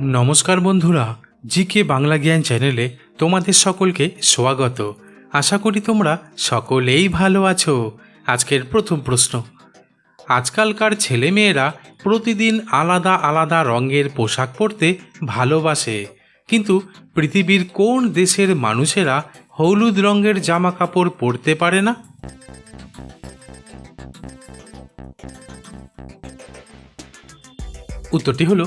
নমস্কার বন্ধুরা জি কে বাংলা জ্ঞান চ্যানেলে তোমাদের সকলকে স্বাগত। আশা করি তোমরা সকলেই ভালো আছো। আজকের প্রথম প্রশ্ন, আজকালকার ছেলেমেয়েরা প্রতিদিন আলাদা আলাদা রঙের পোশাক পরতে ভালোবাসে। কিন্তু পৃথিবীর কোন দেশের মানুষেরা হলুদ রঙের জামা কাপড় পরতে পারে না? উত্তরটি হলো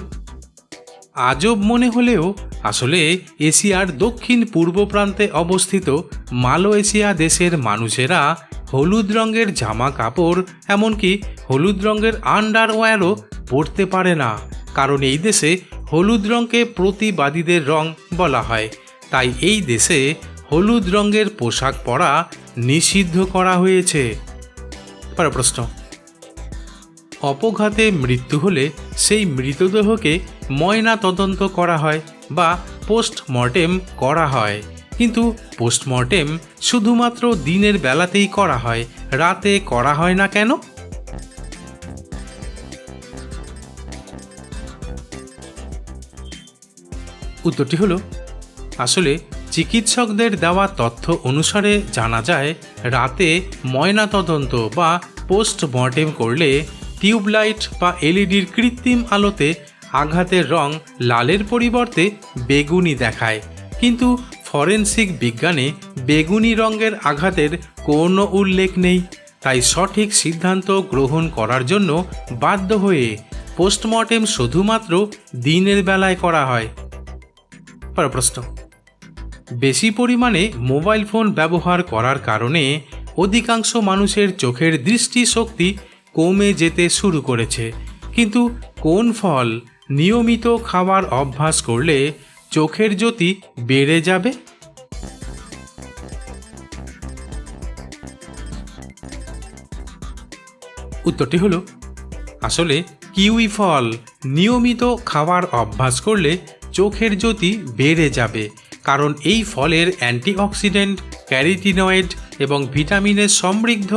আজব মনে হলেও আসলে এশিয়ার দক্ষিণ পূর্ব প্রান্তে অবস্থিত মালয়েশিয়া দেশের মানুষেরা হলুদ রঙের জামা কাপড়, এমনকি হলুদ রঙের আন্ডারওয়্যারও পরতে পারে না। কারণ এই দেশে হলুদ রঙকে প্রতিবাদীদের রং বলা হয়। তাই এই দেশে হলুদ রঙের পোশাক পরা নিষিদ্ধ করা হয়েছে। প্রশ্ন। অপঘাতে মৃত্যু হলে সেই মৃতদেহকে ময়না তদন্ত করা হয় বা পোস্টমর্টেম করা হয়। কিন্তু পোস্টমর্টেম শুধুমাত্র দিনের বেলাতেই করা হয়, রাতে করা হয় না কেন? উত্তরটি হলো, আসলে চিকিৎসকদের দেওয়া তথ্য অনুসারে জানা যায়, রাতে ময়নাতদন্ত বা পোস্টমর্টেম করলে টিউবলাইট বা এলইডির কৃত্রিম আলোতে আঘাতের রং লালের পরিবর্তে বেগুনি দেখায়। কিন্তু ফরেনসিক বিজ্ঞানে বেগুনি রঙের আঘাতের কোনো উল্লেখ নেই। তাই সঠিক সিদ্ধান্ত গ্রহণ করার জন্য বাধ্য হয়ে পোস্টমর্টেম শুধুমাত্র দিনের বেলায় করা হয়। প্রশ্ন। বেশি পরিমাণে মোবাইল ফোন ব্যবহার করার কারণে অধিকাংশ মানুষের চোখের দৃষ্টিশক্তি কমে যেতে শুরু করেছে। কিন্তু কোন ফল নিয়মিত খাওয়ার অভ্যাস করলে চোখের জ্যোতি বেড়ে যাবে? উত্তরটি হলো, আসলে কিউই ফল নিয়মিত খাওয়ার অভ্যাস করলে চোখের জ্যোতি বেড়ে যাবে, কারণ এই ফলের অ্যান্টিঅক্সিডেন্ট, ক্যারিটিনয়েড এবং ভিটামিনের সমৃদ্ধ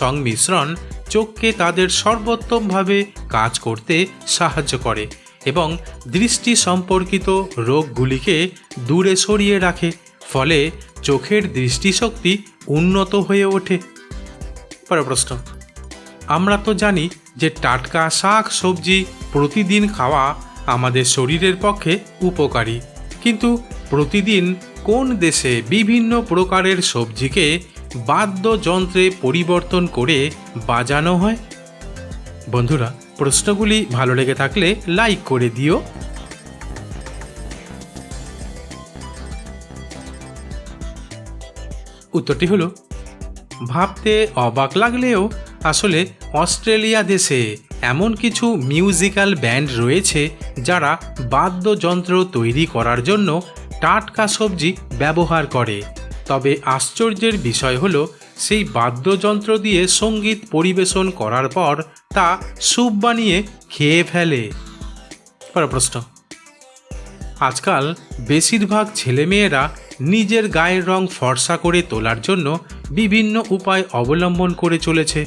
সংমিশ্রণ চোখকে তাদের সর্বোত্তমভাবে কাজ করতে সাহায্য করে এবং দৃষ্টি সম্পর্কিত রোগগুলিকে দূরে সরিয়ে রাখে, ফলে চোখের দৃষ্টিশক্তি উন্নত হয়ে ওঠে। পরের প্রশ্ন আমরা তো জানি যে টাটকা শাক সবজি প্রতিদিন খাওয়া আমাদের শরীরের পক্ষে উপকারী, কিন্তু প্রতিদিন কোন দেশে বিভিন্ন প্রকারের সবজিকে বাদ্যযন্ত্রে পরিবর্তন করে বাজানো হয়। বন্ধুরা, প্রশ্নগুলি ভালো লেগে থাকলে লাইক করে দিও। উত্তরটি হলো, ভাবতে অবাক লাগলেও আসলে অস্ট্রেলিয়া দেশে এমন কিছু মিউজিক্যাল ব্যান্ড রয়েছে যারা বাদ্যযন্ত্র তৈরি করার জন্য টাটকা সবজি ব্যবহার করে। তবে আশ্চর্যের বিষয় হল, সেই বাদ্যযন্ত্র দিয়ে সংগীত পরিবেশন করার পর তা স্যুপ বানিয়ে খেয়ে ফেলে। প্রশ্ন। আজকাল বেশিরভাগ ছেলেমেয়েরা নিজের গায়ের রং ফর্সা করে তোলার জন্য বিভিন্ন উপায় অবলম্বন করে চলেছে।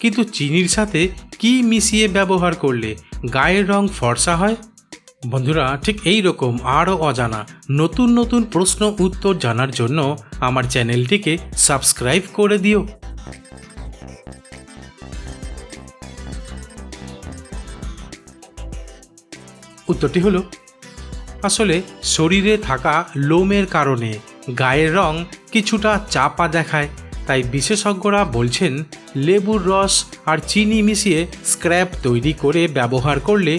কিন্তু চিনির সাথে কি মিশিয়ে ব্যবহার করলে গায়ের রং ফর্সা হয়? বন্ধুরা, ঠিক এই রকম আরও অজানা নতুন নতুন প্রশ্ন উত্তর জানার জন্য আমার চ্যানেলটিকে সাবস্ক্রাইব করে দিও। উত্তরটি হলো, আসলে শরীরে থাকা লোমের কারণে গায়ের রং কিছুটা চাপা দেখায়, তাই বিশেষজ্ঞরা বলছেন লেবুর রস আর চিনি মিশিয়ে স্ক্র্যাপ তৈরি করে ব্যবহার করলে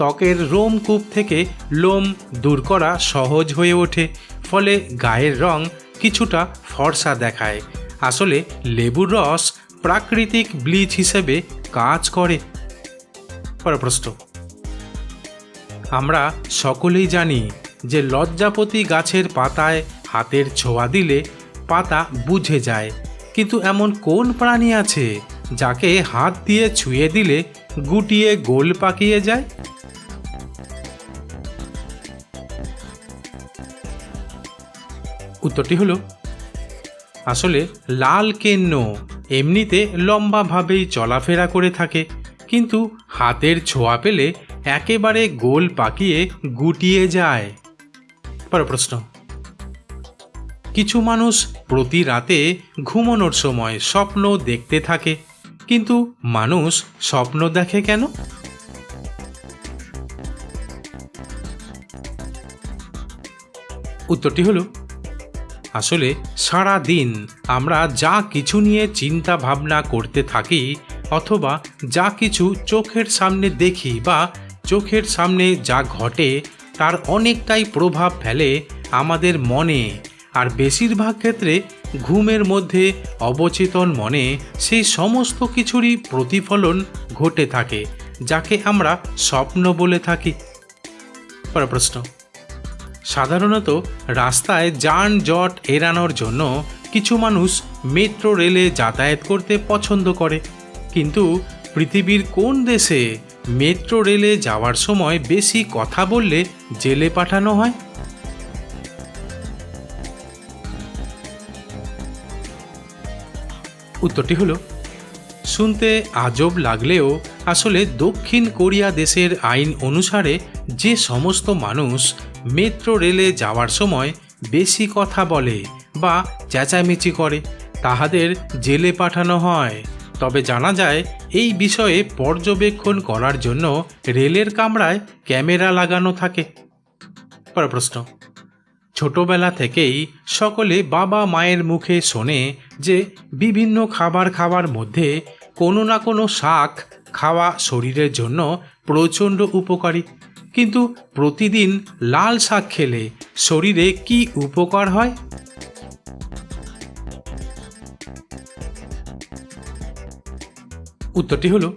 ত্বকের রোমকূপ থেকে লোম দূর করা সহজ হয়ে ওঠে, ফলে গায়ের রং কিছুটা ফর্সা দেখায়। আসলে লেবুর রস প্রাকৃতিক ব্লিচ হিসেবে কাজ করে। পরের প্রশ্ন আমরা সকলেই জানি যে লজ্জাপতি গাছের পাতায় হাতের ছোঁয়া দিলে পাতা বুঝে যায়, কিন্তু এমন কোন প্রাণী আছে যাকে হাত দিয়ে ছুঁয়ে দিলে গুটিয়ে গোল পাকিয়ে যায়? উত্তরটি হলো, আসলে লাল কেন্ন এমনিতে লম্বাভাবেই চলাফেরা করে থাকে, কিন্তু হাতের ছোঁয়া পেলে একেবারে গোল পাকিয়ে গুটিয়ে যায়। পরের প্রশ্ন, কিছু মানুষ প্রতি রাতে ঘুমানোর সময় স্বপ্ন দেখতে থাকে, কিন্তু মানুষ স্বপ্ন দেখে কেন? উত্তরটি হলো আসলে সারা দিন আমরা যা কিছু নিয়ে চিন্তা ভাবনা করতে থাকি অথবা যা কিছু চোখের সামনে দেখি বা চোখের সামনে যা ঘটে, তার অনেকটাই প্রভাব ফেলে আমাদের মনে। আর বেশিরভাগ ক্ষেত্রে ঘুমের মধ্যে অবচেতন মনে সেই সমস্ত কিছুরই প্রতিফলন ঘটে থাকে, যাকে আমরা স্বপ্ন বলে থাকি। প্রশ্ন। সাধারণত রাস্তায় যানজট এড়ানোর জন্য কিছু মানুষ মেট্রো রেলে যাতায়াত করতে পছন্দ করে। কিন্তু পৃথিবীর কোন দেশে মেট্রো রেলে যাওয়ার সময় বেশি কথা বললে জেলে পাঠানো হয়? উত্তরটি হলো, শুনতে আজব লাগলেও আসলে দক্ষিণ কোরিয়া দেশের আইন অনুসারে যে সমস্ত মানুষ মেট্রো রেলে যাওয়ার সময় বেশি কথা বলে বা চেঁচামেচি করে। তাহাদের জেলে পাঠানো হয়। তবে জানা যায়, এই বিষয়ে পর্যবেক্ষণ করার জন্য রেলের কামরায় ক্যামেরা লাগানো থাকে। পরের প্রশ্ন। ছোটবেলা থেকেই সকলে বাবা মায়ের মুখে শোনে যে, বিভিন্ন খাবার খাওয়ার মধ্যে কোনো না কোনো শাক খাওয়া শরীরের জন্য প্রচণ্ড উপকারী। কিন্তু প্রতিদিন লাল শাক খেলে শরীরে কি উপকার হয়? উত্তরটি হলো,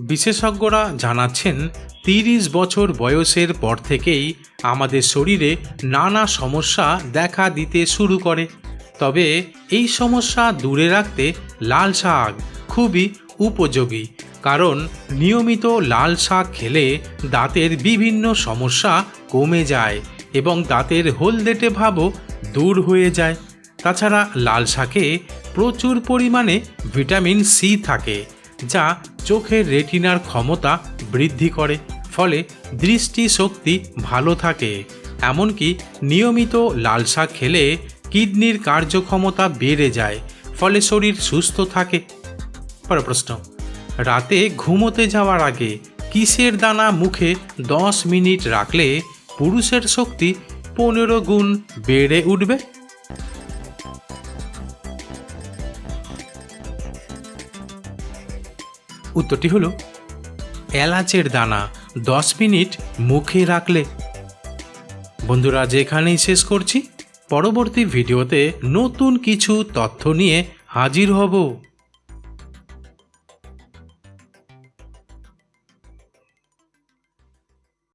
বিশেষজ্ঞরা জানাচ্ছেন তিরিশ বছর বয়সের পর থেকেই আমাদের শরীরে নানা সমস্যা দেখা দিতে শুরু করে। তবে এই সমস্যা দূরে রাখতে লাল শাক খুবই উপযোগী। কারণ নিয়মিত লাল শাক খেলে দাঁতের বিভিন্ন সমস্যা কমে যায় এবং দাঁতের হলদেটে ভাবও দূর হয়ে যায়। তাছাড়া লাল শাকে প্রচুর পরিমাণে ভিটামিন সি থাকে, যা চোখের রেটিনার ক্ষমতা বৃদ্ধি করে, ফলে দৃষ্টিশক্তি ভালো থাকে। এমনকি নিয়মিত লাল শাক খেলে কিডনির কার্যক্ষমতা বেড়ে যায়, ফলে শরীর সুস্থ থাকে। পরের প্রশ্ন। রাতে ঘুমোতে যাওয়ার আগে কিসের দানা মুখে দশ মিনিট রাখলে পুরুষের শক্তি পনেরো গুণ বেড়ে উঠবে? উত্তরটি হলো, এলাচের দানা দশ মিনিট মুখে রাখলে। বন্ধুরা যেখানেই শেষ করছি। পরবর্তী ভিডিওতে নতুন কিছু তথ্য নিয়ে হাজির হব।